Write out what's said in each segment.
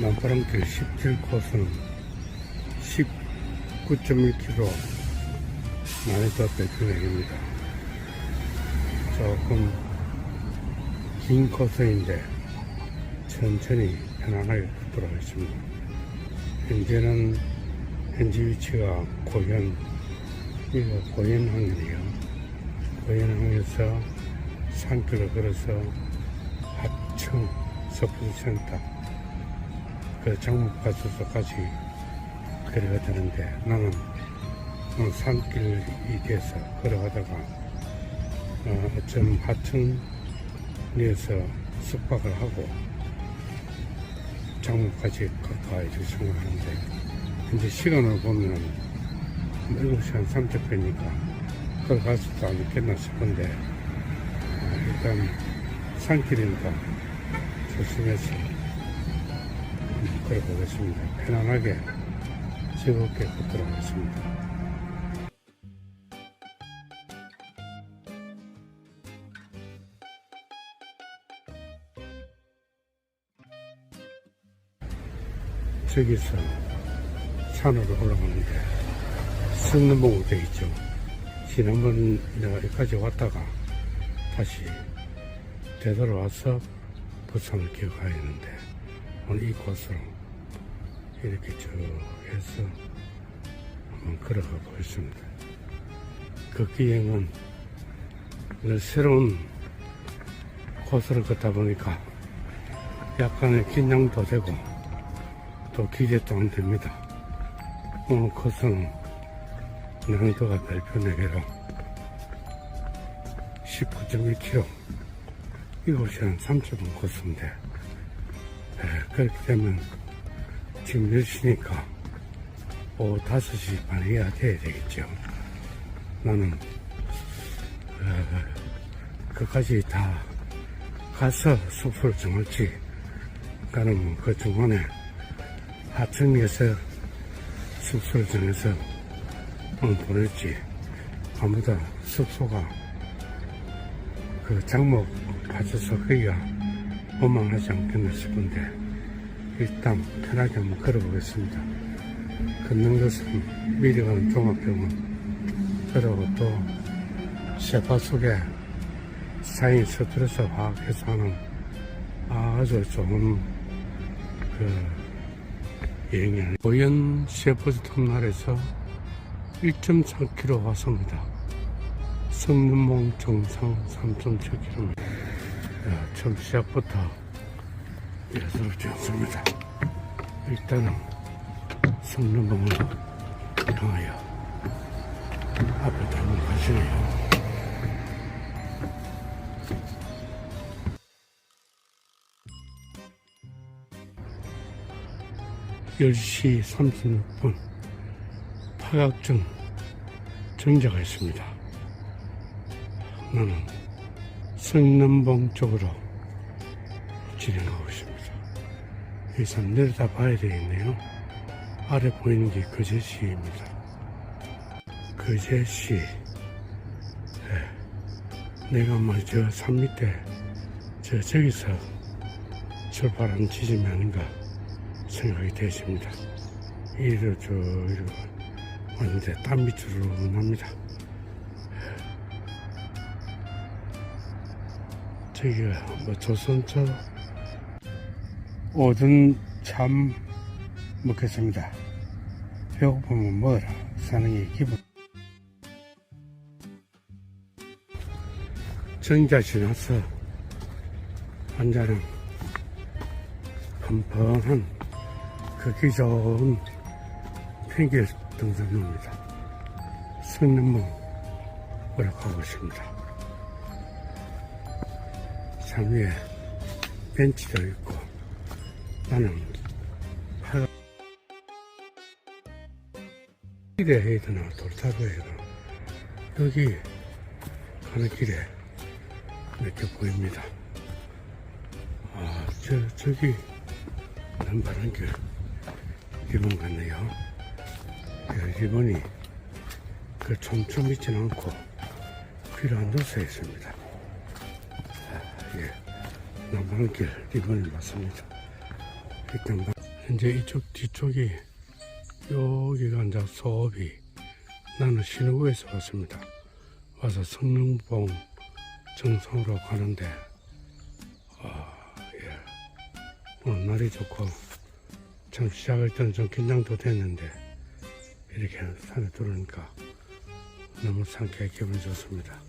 남파랑길 17코스는 19.1km 난이도 백평액입니다. 조금 긴 코스인데 천천히 편안하게 걷도록 하겠습니다. 현재는 현지 위치가 고현, 이거 고현항이네요. 고현항에서 산길을 걸어서 하청 서포트센터 그 장목 가수소까지 걸어가 되는데 나는 어, 산길이 돼서 걸어가다가 어, 어쩜 하천리에서 숙박을 하고 장목까지 가까이 들 생각하는데 현재 시간을 보면 7시 한 30분이니까 걸어갈 수도 않겠나 싶은데 어, 일단 산길이니까 조심해서 음, 걸어보겠습니다. 편안하게 즐겁게 걷도록 하겠습니다. 저기서 산으로 올라가는데 승는봉으로 되어 있죠. 지난번 내가 여기까지 왔다가 다시 되돌아와서 부산을 했는데 오늘 이곳으로 이렇게 쭉 해서 한번 걸어가 보겠습니다. 그 기행은 늘 새로운 코스를 걷다 보니까 약간의 긴장도 되고 또 기대도 안 됩니다. 오늘 코스는 난이도가 별표내게로 19.1km 이곳이 한 3초분 코스인데 에, 그렇게 되면 지금 몇 시니까 오후 5시 반에 해야 돼야 되겠죠. 나는 어, 그까지 다 가서 숙소를 정할지 가는 그 중간에 하천에서 숙소를 정해서 보낼지 아무도 숙소가 그 장목 가져서 거기가 원망하지 않겠나 싶은데 일단 편하게 한번 걸어보겠습니다. 걷는 것은 미리 가는 종합병원 그리고 또 셰파 속에 사인 스트레스 화학해서 하는 아주 좋은 그 여행이 아니 고현 셰퍼즈 터미널에서 1.3km 왔습니다. 성남봉 정상 3.7km. 야, 처음 시작부터 예사롭지 않습니다. 일단은 성남봉으로 향하여 앞에 한번 가시네요. 열시 36분 파각증 정자가 있습니다. 나는 성남봉 쪽으로 진행하고 있습니다. 여기서 내려다 봐야 되겠네요. 아래 보이는 게 거제시입니다. 거제시. 예. 내가 뭐 저 산 밑에 저 저기서 출발한 지점이 아닌가 생각이 되십니다. 이리로 저 이리로 왔는데 땀 밑으로 납니다. 저기가 뭐 조선초 오든 참 먹겠습니다. 배고프면 먹어라 사는 게 기분. 정자 지나서 앉아는 펑펑한 걷기 좋은 평길 등산로입니다. 성남봉 올라가고 있습니다. 산 위에 벤치도 있고 나는 파가 길에 해야 되나 여기 가는 길에 몇개 보입니다. 아, 저, 저기 남바른 길 리본 같네요. 그 리본이 그 촘촘 있지는 않고 필요한 곳에 있습니다. 아, 예. 남바른 길 리본이 맞습니다. 일단 봐- 이제 이쪽 뒤쪽이 여기가 이제 소업이 나는 신호구에서 왔습니다. 와서 성능봉 정상으로 가는데 아, 예. 오늘 날이 좋고 참 시작할 때는 좀 긴장도 됐는데 이렇게 산에 들어오니까 너무 상쾌해 기분이 좋습니다.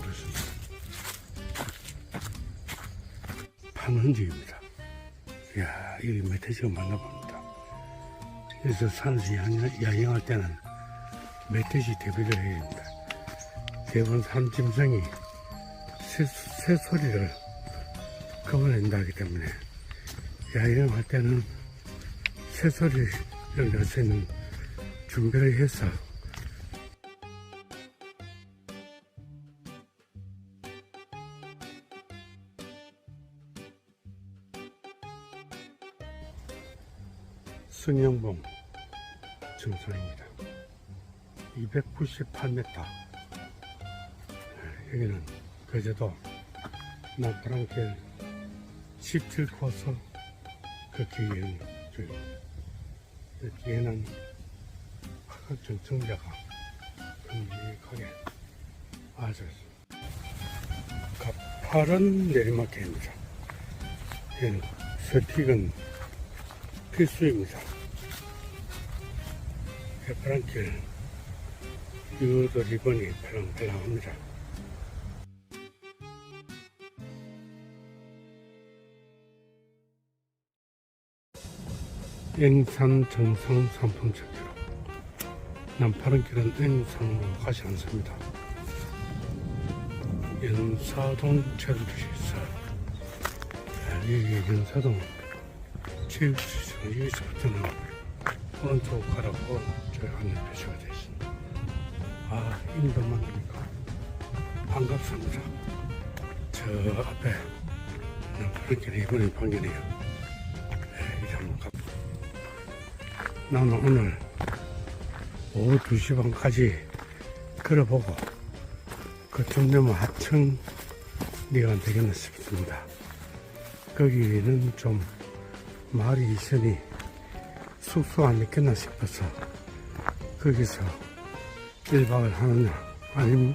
그렇습니다. 판흔지입니다. 이야, 이게 멧돼지가 많나 봅니다. 그래서 산에서 야영- 야영할 때는 멧돼지 대비를 해야 됩니다. 대부분 산 짐승이 새, 새 소리를 겁을 낸다기 때문에 야영할 때는 새 소리를 낼 수 있는 준비를 해서 승영봉 정상입니다. 298m. 여기는 그제도 나프랑길 17코스 그 뒤에는 저 뒤에는 정자가 큼직하게 아주 가파른 내리막길입니다. 여기는 스틱은 필수입니다. 해파랑길 유도 리본이 팔랑팔랑합니다. 앵산 정상 산풍철기로 남파른길은 앵산으로 가지 않습니다. 연사동 제주도시에서 여기 연사동 체육시설 여기서부터는 오른쪽 가라고 저희 안내 표시가 되어 있습니다. 아, 인도 만나니까 반갑습니다. 저 앞에 남파른길이 이번에 방견이에요. 네, 이제 한번 가. 나는 오늘 오후 2시 반까지 걸어보고 그쯤 되면 하청 리가 되겠나 싶습니다. 거기는 좀 말이 있으니 숙소 안 있겠나 싶어서 거기서 1박을 하느냐 아니면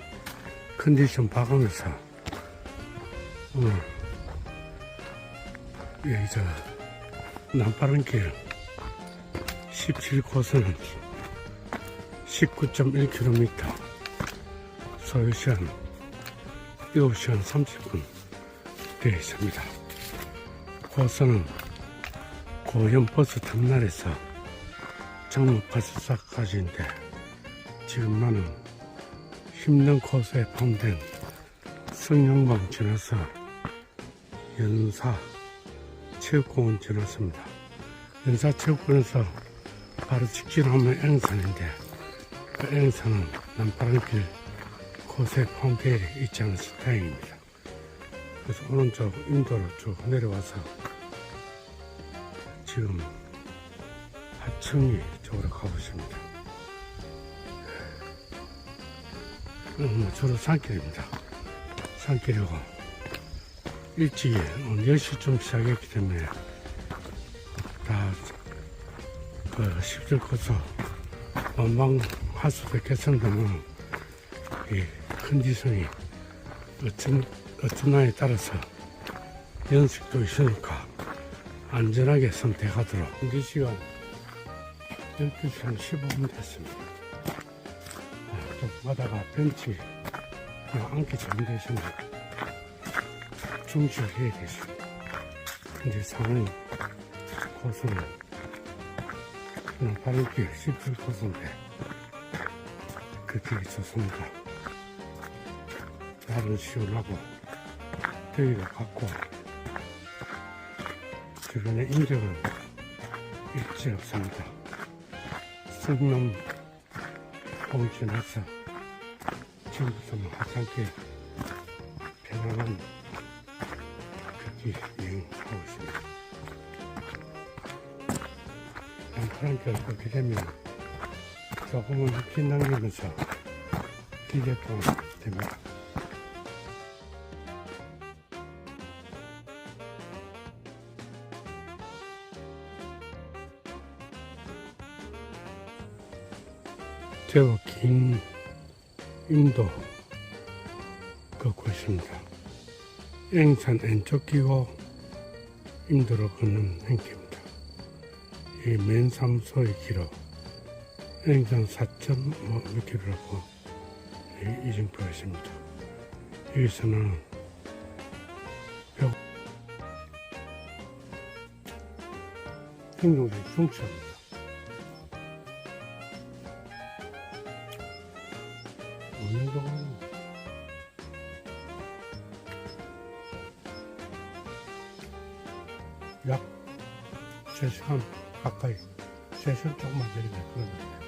컨디션 봐가면서 오늘 여기 저 남파른 길 17코스는 19.1km 소요시간 7시간 30분 되어 있습니다. 코스는 고현 버스 터미널에서 장목버스사까지인데 지금 나는 힘든 코스에 포함된 성령방 지나서 연사 체육공원 지났습니다. 연사 체육관에서 바로 직진 하면 앵산인데 그 앵산은 남파랑길 곳에 포함되어 있지 않아서 다행입니다. 그래서 오른쪽 인도로 쭉 내려와서 지금 하청리 쪽으로 가고 있습니다. 음, 주로 산길입니다. 산길이고 일찍 오늘 10시쯤 시작했기 때문에 다그 10줄 코스 원망할 수도 있겠습니다만 이 컨디션이 어떤, 어떤 날에 따라서 연식도 있으니까 안전하게 선택하도록 현재 시간 12시 한 15분 됐습니다. 아, 좀 가다가 벤치 앉기 잘되시면 중지를 해야 되겠습니다. 현재 상황이 코스는 그냥 바른길 17 코스인데 그 길이 좋습니다. 날은 시원하고 더위가 갔고 주변에 인적은 일지 없습니다. 성남 봉지나서 지금부터는 하산길 편안한 걷기 여행하고 있습니다. 남파랑길 걷게 되면 조금은 긴장되면서 기대도 됩니다. 제법 긴 임도 걷고 있습니다. 앵산 왼쪽 끼고 임도로 걷는 행길입니다. 이 맨삼소의 길어 앵산 4.5 km라고 이정표가 있습니다. 여기서는 벽 행동의 중 약 3시간 가까이 3시간 조금만 되겠네 그러면 당겨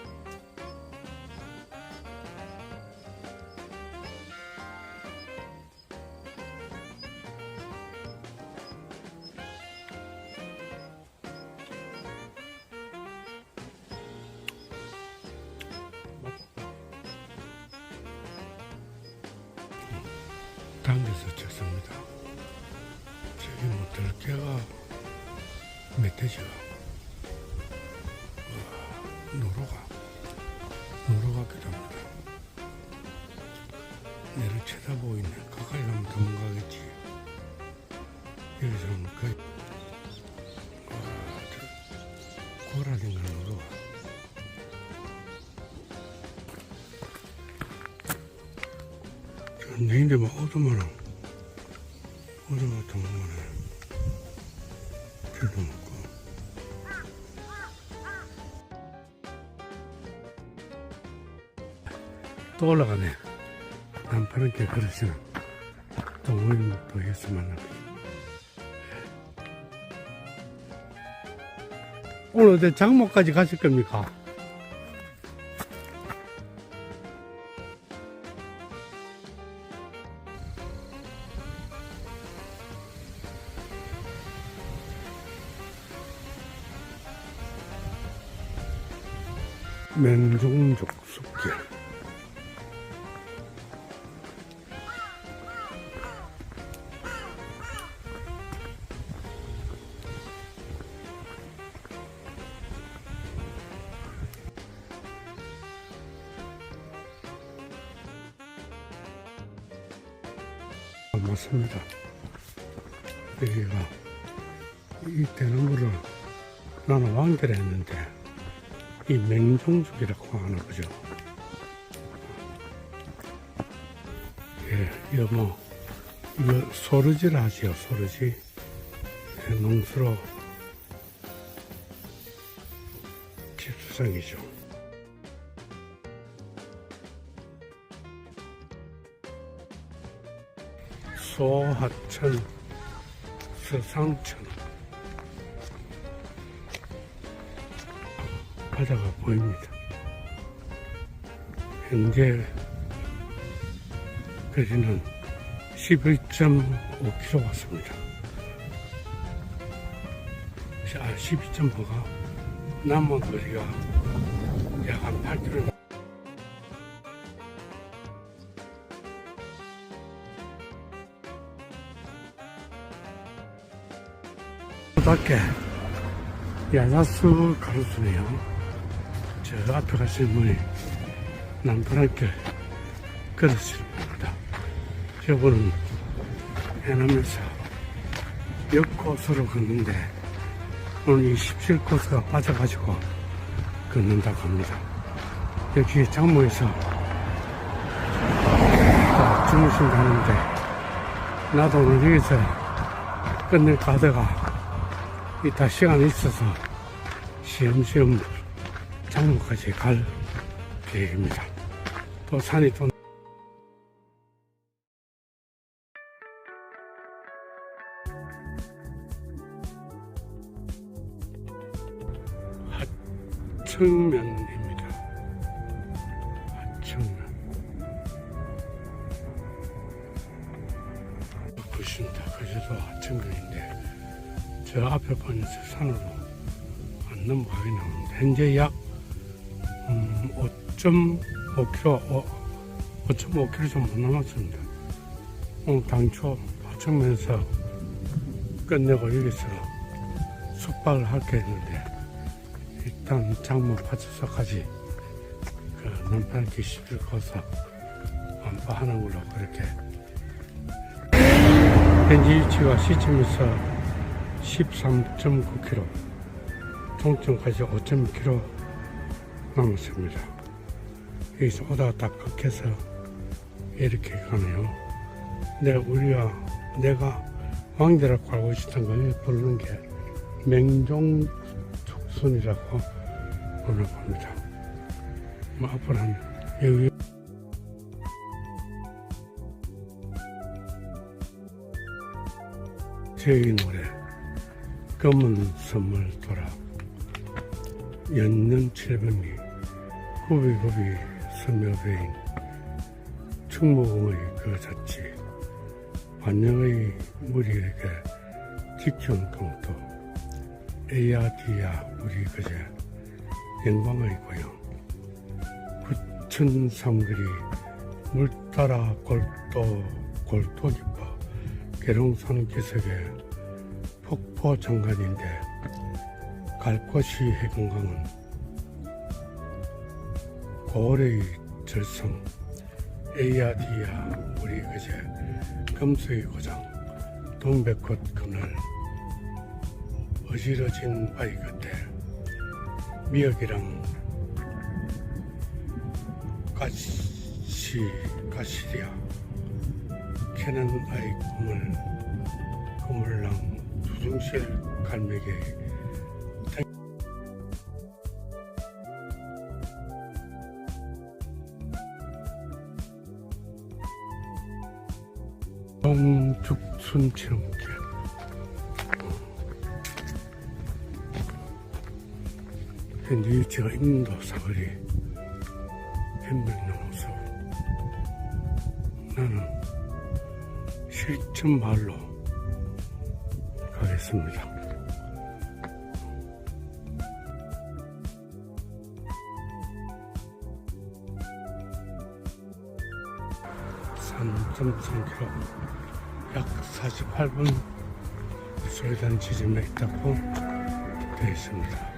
노루가 노루 같기도 합니다. 얘를 쳐다보고 있네. 가까이 가면 도망가겠지. 여기서는 거의 와, 저 고라든가 노루가 저 내인데 막 어두만한 또 올라가네. 남파는 게 그러시나 또 해서 만나고 오늘 어디 장목까지 가실 겁니까? 맨종족 아, 맞습니다. 여기가 이 대나무를 나는 완결했는데 이 맹종죽이라고 하나 보죠. 예, 이거 뭐, 이거 소르지라 하지요, 소르지. 예, 농수로 집수성이죠. 소하천, 서상천. 바다가 보입니다. 현재 거리는 11.5km 왔습니다. 아, 12.5가 남은 거리가 약 한 8km. 밖에 야자수 가로수네요. 저 앞에 가시는 분이 남파랑길 걸으시는 분입니다. 저분은 해남에서 역코스로 걷는데 오늘 이 17코스가 빠져가지고 걷는다고 합니다. 여기 장모에서 주무신다는데 나도 오늘 여기서 끝낼까 하다가 이따 시간이 있어서 시험시험 장로까지 갈 계획입니다. 또 산이 또. 하청면. 저 앞에 저 산으로 안 넘어가게 나오는데 현재 약 음, 5.5km, 5.5km 좀못 남았습니다. 오늘 당초 하청면에서 끝내고 여기서 숙박을 할게 했는데 일단 장모 파출소까지 그 남편께 시비를 거서 안파하는 걸로 그렇게 현지 위치와 시점에서 13.9km 종점까지 5.2km 남았습니다. 여기서 오다가 딱 끊겨서 이렇게 가네요. 내 우리가 내가 왕대라고 알고 있었던 걸 부르는 게 맹종축순이라고 부르나 봅니다. 뭐 앞으로 는 여기 제이 노래 검은 선물 돌아. 연년 700리 구비구비 선묘배인 충무공의 그 자치 반영의 무리에게 직전 공도 에야디야 우리 그제 영광의 고향. 부천 삼거리 물 따라 골도 골도 깊어. 계룡산 기슭에 폭포 정간인데 갈 곳이 해금강은 고래의 절성 에야디야 우리 그제 금수의 고장 동백꽃 그늘 어지러진 바위 끝에 미역이랑 가시 가시리야 캐는 아이 꿈을 그물랑 두둥실 갈매기 동죽순 체험길 현재 위치가 인도 사거리 편백나무서 나는 실천 마을로 산 3.3km 약 48분 소요단 지점에 있다고 되어 있습니다.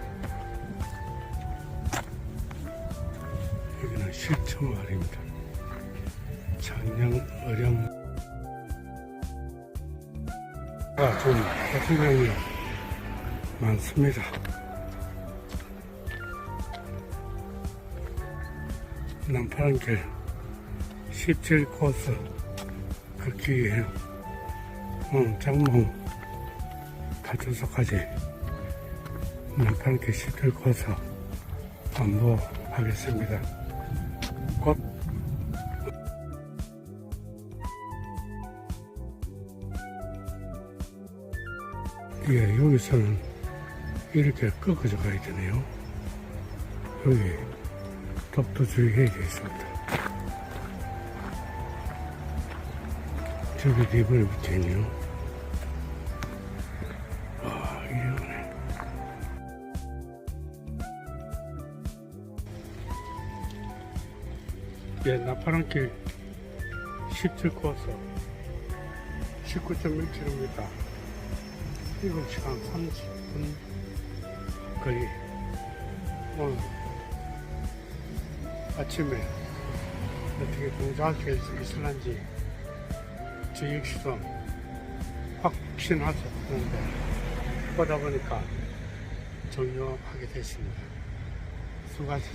여기는 실천 마을입니다. 장량 어령 아, 좀 해수량이 많습니다. 남파란 길 17코스 걷기 위해 음, 장몽 가주소까지 남파란길 17코스 반복하겠습니다. 곧 예, 여기서는 이렇게 꺾어져 가야 되네요. 여기 독도주의회가 있습니다. 저기 리본이 붙어 있네요. 와, 이러네. 예, 나파랑길 17코스 19.1km 7시간 30분 거리 오늘 아침에 어떻게 동작할 수 있을런지 저 역시도 확신하지 않는데 보다 보니까 종료하게 됐습니다. 수고하셨습니다.